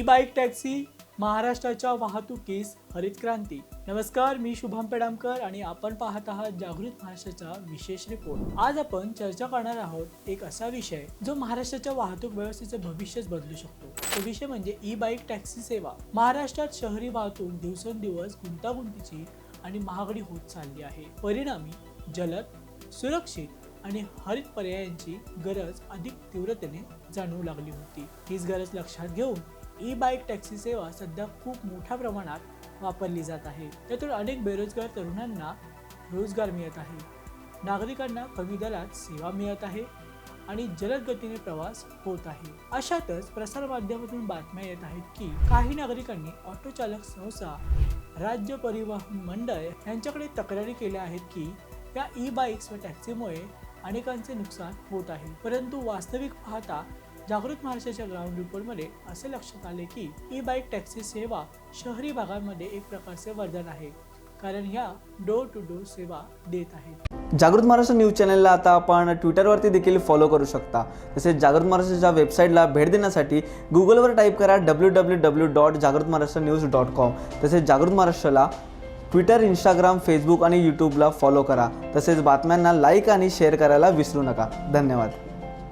E bike taxi महाराष्ट्राच्या वाहतुकीस हरित क्रांती. नमस्कार मी शुभम पेडामकर आणि आपण पाहत आहात जागृत महाराष्ट्राचा विशेष रिपोर्ट आज आपण चर्चा करणार आहोत एक असा विषय जो महाराष्ट्राच्या वाहतूक व्यवस्थेचे भविष्यच बदलू शकतो. तो विषय म्हणजे ई बाईक टॅक्सी सेवा. महाराष्ट्रात शहरी वाहतूक दिवसेंदिवस गुंतागुंतीची आणि महागडी होत चालली आहे. परिणामी जलद सुरक्षित आणि हरित पर्यायांची गरज अधिक तीव्रतेने जाणवू लागली होती. हीच गरज लक्षात घेऊन ई बाईक टॅक्सी सेवा सध्या खूप मोठ्या प्रमाणात वापरली जात आहे. त्यातून अनेक बेरोजगार तरुणांना रोजगार मिळत आहे. नागरिकांना कमी दरात सेवा मिळत आहे आणि जलद गतीने प्रवास होत आहे. अशातच प्रसारमाध्यमातून बातम्या येत आहेत की काही नागरिकांनी ऑटो चालक संस्था राज्य परिवहन मंडळ यांच्याकडे तक्रारी केल्या आहेत की या ई बाईक्स व टॅक्सीमुळे अनेकांचे नुकसान होत आहे. परंतु वास्तविक पाहता जागृत महाराष्ट्राच्या ग्राउंड रिपोर्टमध्ये असे लक्षात आले की ई बाईक टॅक्सी सेवा शहरी भागांमध्ये एक प्रकारचे वरदान आहे. कारण ह्या डोर टू डोर सेवा देत आहेत. जागृत महाराष्ट्र न्यूज चॅनलला आता आपण ट्विटरवरती देखील फॉलो करू शकता. तसेच जागृत महाराष्ट्राच्या वेबसाईटला भेट देण्यासाठी गुगलवर टाईप करा डब्ल्यू डब्ल्यू डब्ल्यू डॉट जागृत महाराष्ट्र न्यूज डॉट कॉम तसेच जागृत महाराष्ट्राला ट्विटर इंस्टाग्राम फेसबुक आणि यूट्यूबला फॉलो करा. तसेच बातम्यांना लाईक आणि शेअर करायला विसरू नका. धन्यवाद.